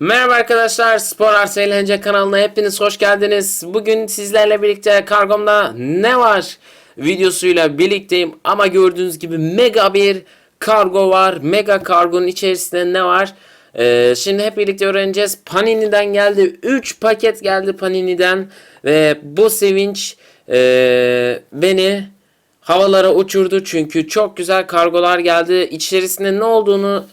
Merhaba arkadaşlar, Spor Arsa Eğlence kanalına hepiniz hoş geldiniz. Bugün sizlerle birlikte kargomda ne var videosuyla birlikteyim. Ama gördüğünüz gibi mega bir kargo var. Mega kargonun içerisinde ne var? Ee, şimdi hep birlikte öğreneceğiz. Panini'den geldi. 3 paket geldi Panini'den. Ve bu sevinç ee, beni havalara uçurdu. Çünkü çok güzel kargolar geldi. İçerisinde ne olduğunu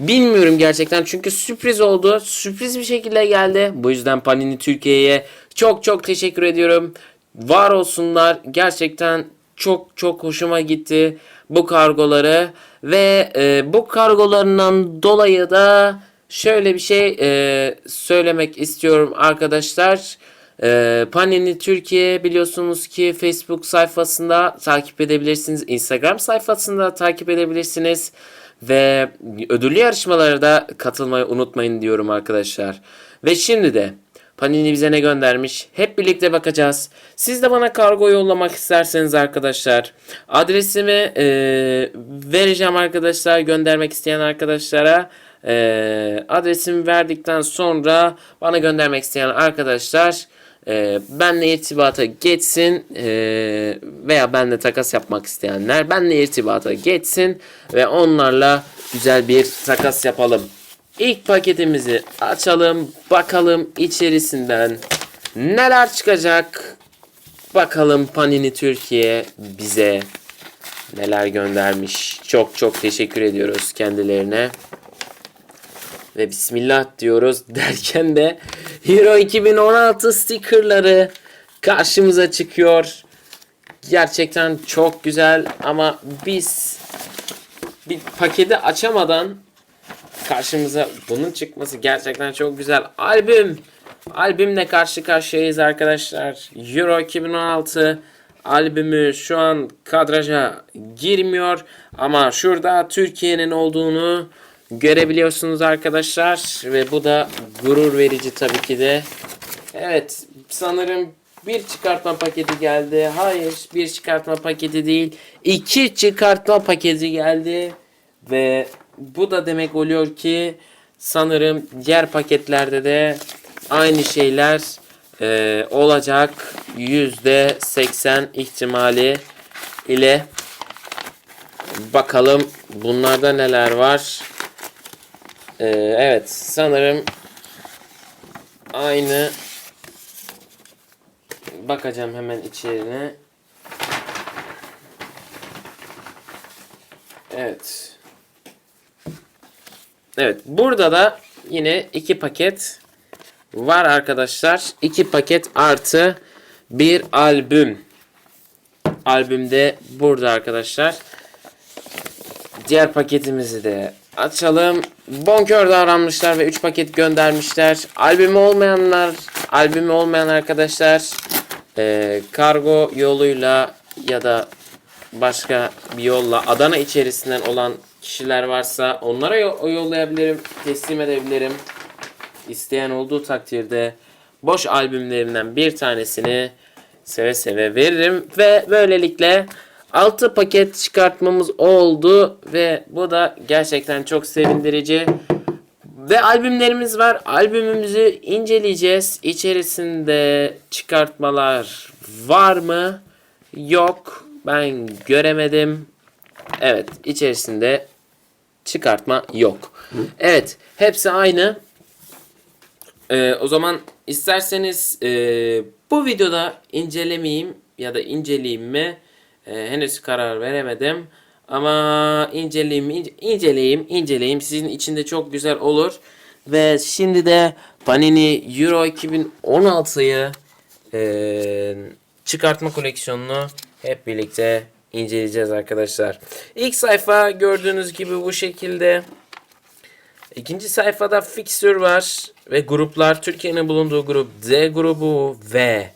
Bilmiyorum gerçekten çünkü sürpriz oldu. Sürpriz bir şekilde geldi. Bu yüzden Panini Türkiye'ye çok çok teşekkür ediyorum. Var olsunlar. Gerçekten çok çok hoşuma gitti bu kargoları. Ve e, bu kargolarından dolayı da şöyle bir şey e, söylemek istiyorum arkadaşlar. E, Panini Türkiye biliyorsunuz ki Facebook sayfasında takip edebilirsiniz. Instagram sayfasında takip edebilirsiniz. Ve ödüllü yarışmalara katılmayı unutmayın diyorum arkadaşlar. Ve şimdi de Panini bize ne göndermiş? Hep birlikte bakacağız. Siz de bana kargo yollamak isterseniz arkadaşlar adresimi e, vereceğim arkadaşlar göndermek isteyen arkadaşlara. E, adresimi verdikten sonra bana göndermek isteyen arkadaşlar e, benle irtibata geçsin e, veya benle takas yapmak isteyenler benle irtibata geçsin ve onlarla güzel bir takas yapalım. İlk paketimizi açalım bakalım içerisinden neler çıkacak bakalım Panini Türkiye bize neler göndermiş. Çok çok teşekkür ediyoruz kendilerine ve bismillah diyoruz derken de Euro 2016 stickerları karşımıza çıkıyor. Gerçekten çok güzel ama biz bir paketi açamadan karşımıza bunun çıkması gerçekten çok güzel. Albüm albümle karşı karşıyayız arkadaşlar. Euro 2016 albümü şu an kadraja girmiyor ama şurada Türkiye'nin olduğunu görebiliyorsunuz arkadaşlar ve bu da gurur verici tabii ki de. Evet sanırım bir çıkartma paketi geldi. Hayır bir çıkartma paketi değil. iki çıkartma paketi geldi. Ve bu da demek oluyor ki sanırım diğer paketlerde de aynı şeyler e, olacak. %80 ihtimali ile bakalım bunlarda neler var. Ee, evet sanırım aynı bakacağım hemen içerine. Evet. Evet burada da yine iki paket var arkadaşlar. İki paket artı bir albüm. Albümde burada arkadaşlar. Diğer paketimizi de açalım. Bonkör davranmışlar ve 3 paket göndermişler. Albümü olmayanlar, albümü olmayan arkadaşlar e, kargo yoluyla ya da başka bir yolla Adana içerisinden olan kişiler varsa onlara yo- yollayabilirim, teslim edebilirim. İsteyen olduğu takdirde boş albümlerinden bir tanesini seve seve veririm ve böylelikle 6 paket çıkartmamız oldu ve bu da gerçekten çok sevindirici. Ve albümlerimiz var. Albümümüzü inceleyeceğiz. İçerisinde çıkartmalar var mı? Yok. Ben göremedim. Evet, içerisinde çıkartma yok. Evet, hepsi aynı. Ee, o zaman isterseniz e, bu videoda incelemeyeyim ya da inceleyeyim mi? Ee, henüz karar veremedim. Ama inceleyeyim, ince- inceleyeyim, inceleyeyim. Sizin için de çok güzel olur. Ve şimdi de Panini Euro 2016'yı e, çıkartma koleksiyonunu hep birlikte inceleyeceğiz arkadaşlar. İlk sayfa gördüğünüz gibi bu şekilde. İkinci sayfada fixture var ve gruplar Türkiye'nin bulunduğu grup D grubu ve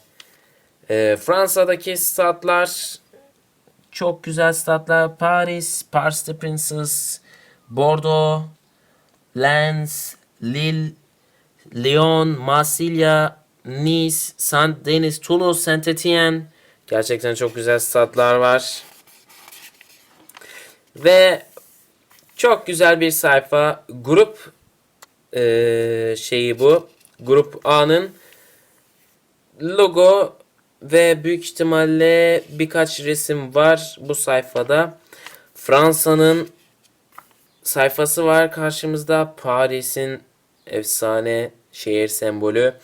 e, Fransa'daki statlar çok güzel statlar. Paris, Paris the Princess, Bordeaux, Lens, Lille, Lyon, Marsilya, Nice, Saint Denis, Toulouse, Saint Etienne. Gerçekten çok güzel statlar var. Ve çok güzel bir sayfa. Grup e, şeyi bu. Grup A'nın logo ve büyük ihtimalle birkaç resim var bu sayfada. Fransa'nın sayfası var karşımızda. Paris'in efsane şehir sembolü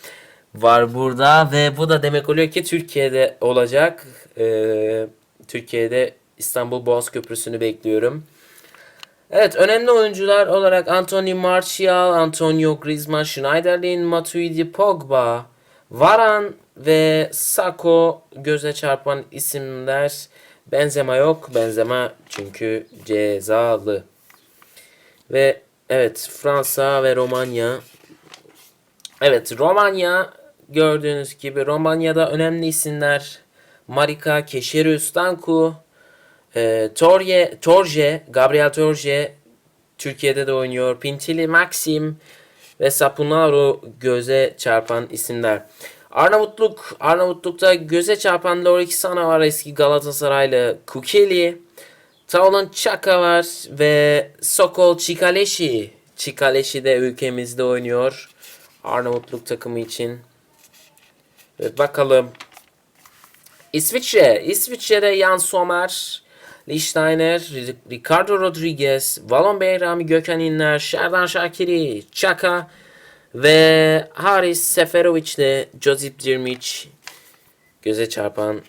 var burada ve bu da demek oluyor ki Türkiye'de olacak. Ee, Türkiye'de İstanbul Boğaz Köprüsü'nü bekliyorum. Evet önemli oyuncular olarak Anthony Martial, Antonio Griezmann, Schneiderlin, Matuidi, Pogba, Varan ve Sako göze çarpan isimler. Benzema yok. Benzema çünkü cezalı. Ve evet Fransa ve Romanya. Evet Romanya gördüğünüz gibi Romanya'da önemli isimler. Marika, Keşeri Stanku, e, Torje, Torje, Gabriel Torje Türkiye'de de oynuyor. Pintili Maxim ve Sapunaro göze çarpan isimler. Arnavutluk, Arnavutluk'ta göze çarpan Lorik Sana var eski Galatasaraylı Kukeli. Taolun Çaka var ve Sokol Çikaleşi. Çikaleşi de ülkemizde oynuyor. Arnavutluk takımı için. Evet bakalım. İsviçre. İsviçre'de Jan Sommer, Lichtsteiner, Ricardo Rodriguez, Valon Beyrami, Gökhan İnler, Şerdan Şakiri, Çaka ve Haris Seferovic ile Josip Dirmic göze çarpan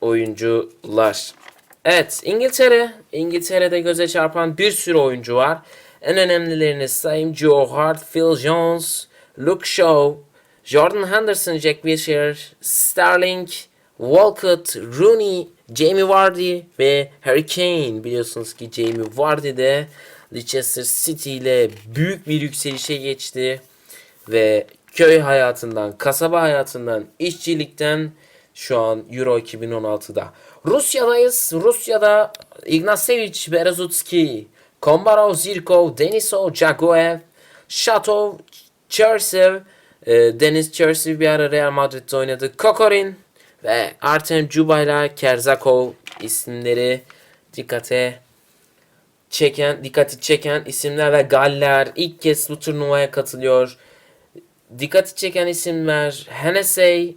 oyuncular. Evet İngiltere. İngiltere'de göze çarpan bir sürü oyuncu var. En önemlilerini sayayım. Joe Hart, Phil Jones, Luke Shaw, Jordan Henderson, Jack Wilshere, Sterling, Walcott, Rooney, Jamie Vardy ve Harry Kane. Biliyorsunuz ki Jamie Vardy de Leicester City ile büyük bir yükselişe geçti. Ve köy hayatından, kasaba hayatından, işçilikten şu an Euro 2016'da. Rusya'dayız. Rusya'da Ignacevic, Berezutski, Kombarov, Zirkov, Denisov, Jagoev, Shatov, Chersev, e, Deniz Chersev bir ara Real Madrid'de oynadı. Kokorin ve Artem Cubayla Kerzakov isimleri dikkate çeken, dikkati çeken isimler ve Galler ilk kez bu turnuvaya katılıyor. Dikkati çeken isimler Hennessy,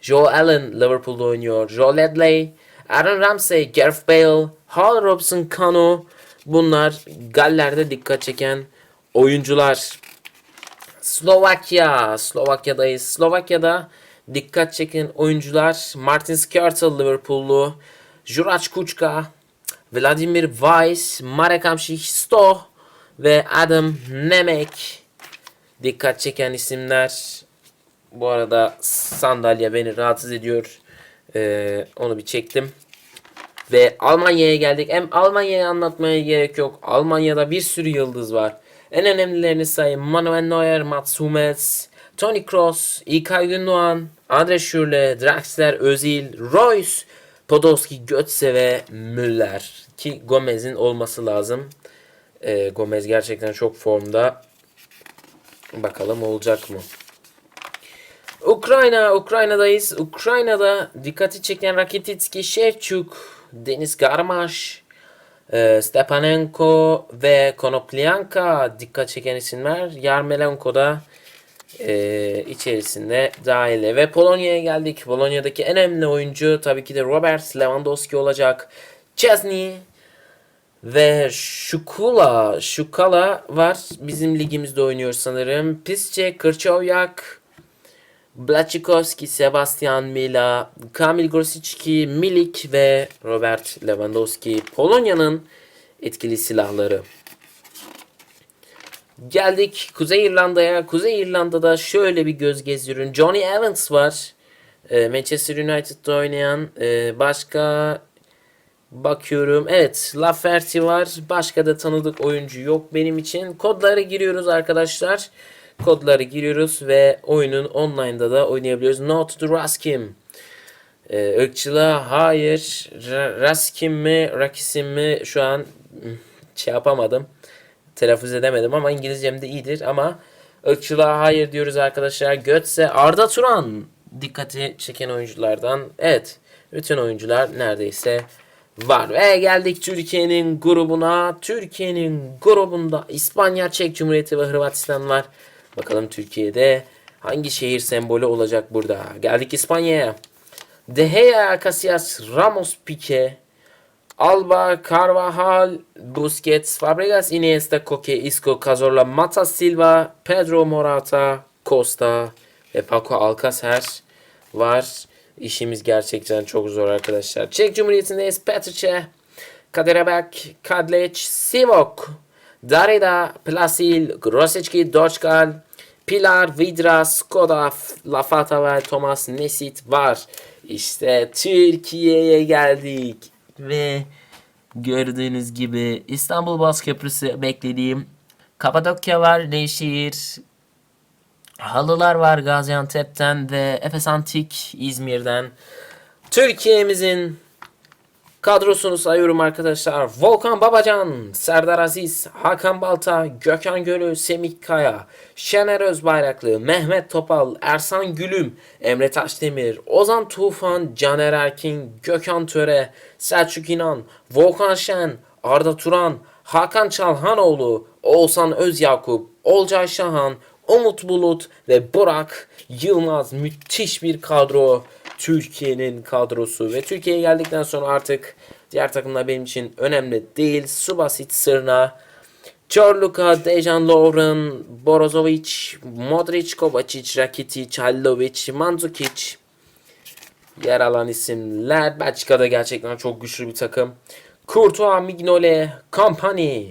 Joe Allen Liverpool'da oynuyor. Joe Ledley, Aaron Ramsey, Gareth Bale, Hal Robson, Kanu bunlar Galler'de dikkat çeken oyuncular. Slovakya, Slovakya'dayız. Slovakya'da dikkat çeken oyuncular Martin Skrtel Liverpool'lu, Jurac Kučka, Vladimir Weiss, Marek Hamšík ve Adam Nemek dikkat çeken isimler. Bu arada sandalye beni rahatsız ediyor. Ee, onu bir çektim. Ve Almanya'ya geldik. Hem Almanya'yı anlatmaya gerek yok. Almanya'da bir sürü yıldız var. En önemlilerini sayayım. Manuel Neuer, Mats Hummels, Toni Kroos, İlkay Gündoğan, Andre Schürrle, Draxler, Özil, Royce, Podolski, Götze ve Müller. Ki Gomez'in olması lazım. Ee, Gomez gerçekten çok formda. Bakalım olacak mı? Ukrayna, Ukrayna'dayız. Ukrayna'da dikkati çeken Rakititski, Şevçuk, Deniz Garmaş, e, Stepanenko ve Konoplyanka dikkat çeken isimler. Yarmelenko da e, içerisinde dahil. Ve Polonya'ya geldik. Polonya'daki en önemli oyuncu tabii ki de Robert Lewandowski olacak. Chesney ve Şukula, Şukala var. Bizim ligimizde oynuyor sanırım. Pisce, Kırçovyak, Blachikowski, Sebastian Mila, Kamil Grosicki, Milik ve Robert Lewandowski Polonya'nın etkili silahları. Geldik Kuzey İrlanda'ya. Kuzey İrlanda'da şöyle bir göz gezdiriyorum. Johnny Evans var. Ee, Manchester United'da oynayan. Ee, başka bakıyorum. Evet Lafferty var. Başka da tanıdık oyuncu yok benim için. Kodları giriyoruz arkadaşlar kodları giriyoruz ve oyunun online'da da oynayabiliyoruz. No to Raskim. Ee, ırkçılığa hayır. Ra- Raskim mi, Rakisim mi şu an şey yapamadım. Telaffuz edemedim ama İngilizcem de iyidir ama ırkçılığa hayır diyoruz arkadaşlar. Götze Arda Turan dikkati çeken oyunculardan. Evet. Bütün oyuncular neredeyse var. Ve geldik Türkiye'nin grubuna. Türkiye'nin grubunda İspanya, Çek Cumhuriyeti ve Hırvatistan var. Bakalım Türkiye'de hangi şehir sembolü olacak burada. Geldik İspanya'ya. De Gea, Casillas, Ramos, Pique, Alba, Carvajal, Busquets, Fabregas, Iniesta, Koke, Isco, Cazorla, Mata Silva, Pedro Morata, Costa ve Paco Alcacer var. İşimiz gerçekten çok zor arkadaşlar. Çek Cumhuriyeti'ndeyiz. Petrice, Kaderabek, Kadlec, Sivok, Darida, Plasil, Grosicki, Doçkal, Pilar, Vidra, Skoda, Lafata ve Thomas Nesit var. İşte Türkiye'ye geldik. Ve gördüğünüz gibi İstanbul Boğaz Köprüsü beklediğim Kapadokya var, Nevşehir, Halılar var Gaziantep'ten ve Efes Antik İzmir'den. Türkiye'mizin kadrosunu sayıyorum arkadaşlar. Volkan Babacan, Serdar Aziz, Hakan Balta, Gökhan Gölü, Semih Kaya, Şener Özbayraklı, Mehmet Topal, Ersan Gülüm, Emre Taşdemir, Ozan Tufan, Caner Erkin, Gökhan Töre, Selçuk İnan, Volkan Şen, Arda Turan, Hakan Çalhanoğlu, Oğuzhan Özyakup, Olcay Şahan, Umut Bulut ve Burak Yılmaz müthiş bir kadro. Türkiye'nin kadrosu ve Türkiye'ye geldikten sonra artık diğer takımlar benim için önemli değil. Subasic, Sırna, Çorluka, Dejan Lovren, Borozovic, Modric, Kovacic, Rakitic, Hallovic, Mandzukic yer alan isimler. Belçika'da gerçekten çok güçlü bir takım. Courtois, Mignole, Company,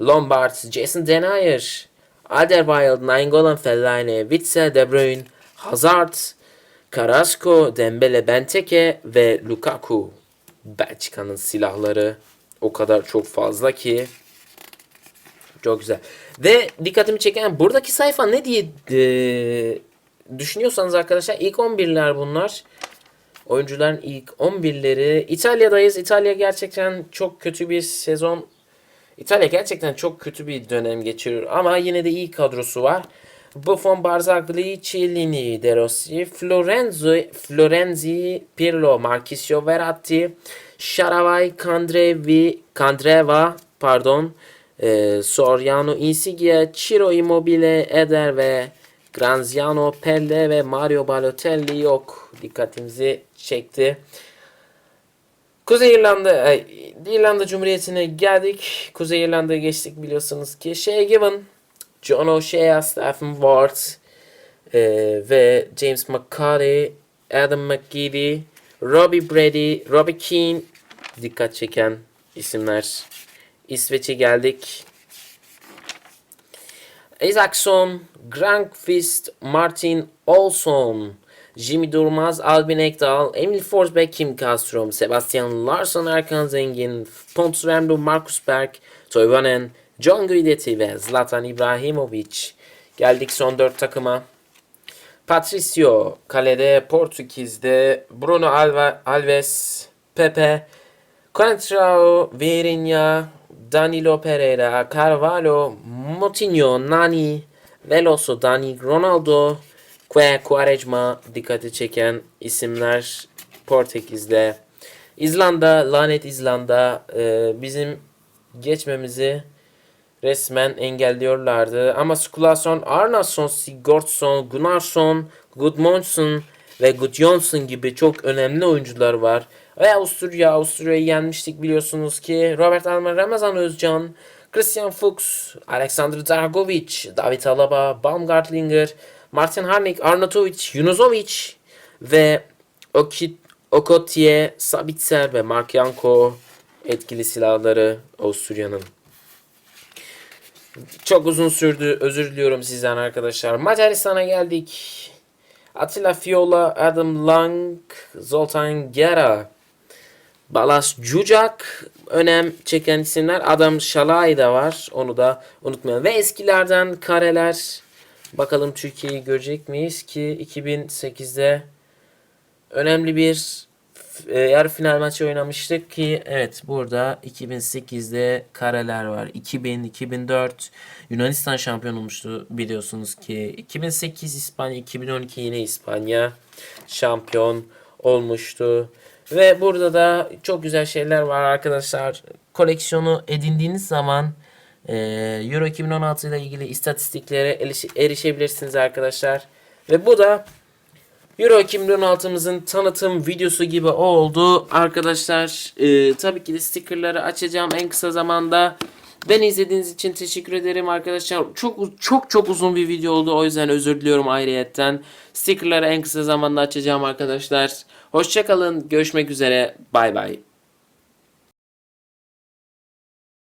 Lombard, Jason Denayer, Alderweireld, Nainggolan, Fellaini, Witzel, De Bruyne, Hazard, Carrasco, Dembele, Benteke ve Lukaku. Belçika'nın silahları o kadar çok fazla ki çok güzel. Ve dikkatimi çeken buradaki sayfa ne diye e, düşünüyorsanız arkadaşlar ilk 11'ler bunlar. Oyuncuların ilk 11'leri. İtalya'dayız. İtalya gerçekten çok kötü bir sezon. İtalya gerçekten çok kötü bir dönem geçiriyor ama yine de iyi kadrosu var. Buffon, Barzagli, Chiellini, De Rossi, Florenzi, Florenzi, Pirlo, Marchisio Verratti, Sharavay, Kandrevi, Kandreva, pardon, e, Soriano, Insigne, Ciro Immobile, Eder ve Granziano, Pelle ve Mario Balotelli yok. Dikkatimizi çekti. Kuzey İrlanda, ay, İrlanda Cumhuriyeti'ne geldik. Kuzey İrlanda'ya geçtik biliyorsunuz ki. Shea Given, John O'Shea, Stephen Ward e, ve James McCarthy, Adam McGeady, Robbie Brady, Robbie Keane dikkat çeken isimler. İsveç'e geldik. Isaacson, Grankvist, Martin Olson, Jimmy Durmaz, Albin Ekdal, Emil Forsberg, Kim Kastrom, Sebastian Larsson, Erkan Zengin, Pontus Remlo, Marcus Berg, Toivonen, John Guidetti ve Zlatan İbrahimovic. Geldik son dört takıma. Patricio, kalede Portekiz'de Bruno Alva, Alves, Pepe, Contrao, Virinha, Danilo Pereira, Carvalho, Moutinho, Nani, Veloso, Dani, Ronaldo, Que, Quaresma dikkati çeken isimler Portekiz'de. İzlanda, lanet İzlanda e, bizim geçmemizi resmen engelliyorlardı. Ama Skulason, Arnason, Sigurdsson, Gunnarsson, Gudmundsson ve Gudjonsson gibi çok önemli oyuncular var. Ve Avusturya, Avusturya'yı yenmiştik biliyorsunuz ki. Robert Alman, Ramazan Özcan, Christian Fuchs, Alexander Dragovic, David Alaba, Baumgartlinger, Martin Harnik, Arnautovic, Junuzovic ve Okit, Okotye, Sabitzer ve Mark Yanko etkili silahları Avusturya'nın. Çok uzun sürdü. Özür diliyorum sizden arkadaşlar. Macaristan'a geldik. Attila Fiola, Adam Lang, Zoltan Gera, Balas Cucak önem çeken isimler. Adam Şalay da var. Onu da unutmayalım. Ve eskilerden kareler. Bakalım Türkiye'yi görecek miyiz ki 2008'de önemli bir e, yarı final maçı oynamıştık ki evet burada 2008'de kareler var. 2000, 2004 Yunanistan şampiyon olmuştu biliyorsunuz ki. 2008 İspanya, 2012 yine İspanya şampiyon olmuştu. Ve burada da çok güzel şeyler var arkadaşlar. Koleksiyonu edindiğiniz zaman e, Euro 2016 ile ilgili istatistiklere eriş- erişebilirsiniz arkadaşlar. Ve bu da Euro 2016'mızın tanıtım videosu gibi oldu. Arkadaşlar e, tabii ki de stickerları açacağım en kısa zamanda. Beni izlediğiniz için teşekkür ederim arkadaşlar. Çok çok çok uzun bir video oldu. O yüzden özür diliyorum ayrıyetten. Stickerları en kısa zamanda açacağım arkadaşlar. Hoşçakalın. Görüşmek üzere. Bay bay.